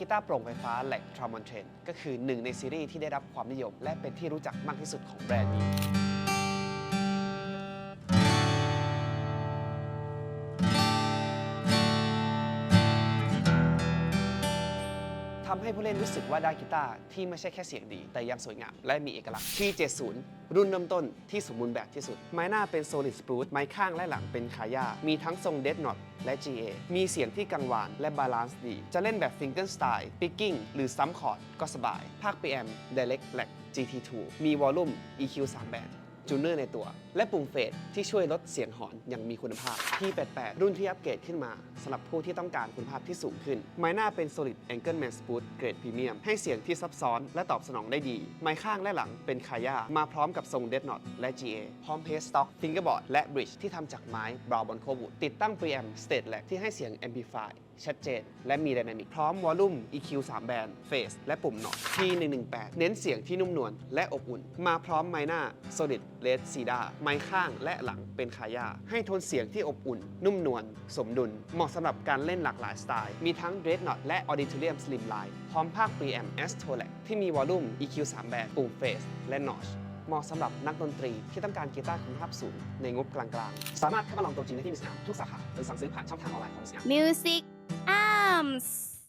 กีตาร์โปร่งไฟฟ้าแลกทรามอนเทรนก็คือหนึ่งในซีรีส์ที่ได้รับความนิยม และเป็นที่รู้จักมากที่สุดของแบรนด์นี้ำให้ผู้เล่นรู้สึกว่าได้กีตาร์ที่ไม่ใช่แค่เสียงดี แต่ยังสวยงาม และมีเอกลักษณ์ T70 รุ่นเริ่มต้นที่สมบูรณ์แบบที่สุด ไม้หน้าเป็น Solid Spruce ไม้ข้างและหลังเป็นคาย่ามีทั้งทรง Dead Knot และ GA มีเสียงที่กังวานและบาลานซ์ดี จะเล่นแบบ Finger Style Picking หรือซ้ำคอร์ดก็สบาย ภาค PM Direct Lag GT2 มีวอลลุ่ม EQ 3 แบน จูเนอร์ในตัว และปุ่มเฟดที่ช่วยลดเสียงหอนอย่างมีคุณภาพ T88 รุ่นที่อัปเกรดขึ้นมาสำหรับผู้ที่ต้องการคุณภาพที่สูงขึ้น ไม้หน้าเป็น Solid Angle Man Spruce เกรดพรีเมียมให้เสียงที่ซับซ้อนและตอบสนองได้ดี ไม้ข้างและหลังเป็นคาย่ามาพร้อมกับทรง Dead Knot และ GA พร้อมเพสต็อก Fingerboard และ Bridge ที่ทำจากไม้ Brown Bonco Wood ติดตั้ง Preamp Stage Lag ที่ให้เสียง Amplify ชัดเจน และมี Dynamic พร้อมวอลลุ่ม EQ 3 แบน Phase และปุ่ม Notch T118 เน้นเสียงที่นุ่มนวลและอบอุ่น มาพร้อมไมหน้า Solid Red Cedar ไม้ข้างและหลังเป็นคาย่าให้โทนเสียงที่อบอุ่น นุ่มนวลสมดุล เหมาะสำหรับการเล่นหลากหลายสไตล์ มีทั้ง Dreadnought และ Auditorium Slimline พร้อมภาค Preamp a s t o l a c ที่มีวอลลุ่ม EQ 3 แบนปุ่ม Phase และ Notch เหมาะสำหรับนักดนตรีที่ต้องการกีตาร์คุณภาพสูง ในงบกลางๆ สามารถเข้ามาลองตัวจริงได้ที่มิสยามทุกสาขาหรือสั่งซื้อผ่านช่องทางออนไลน์ของมิสยาม Music Arms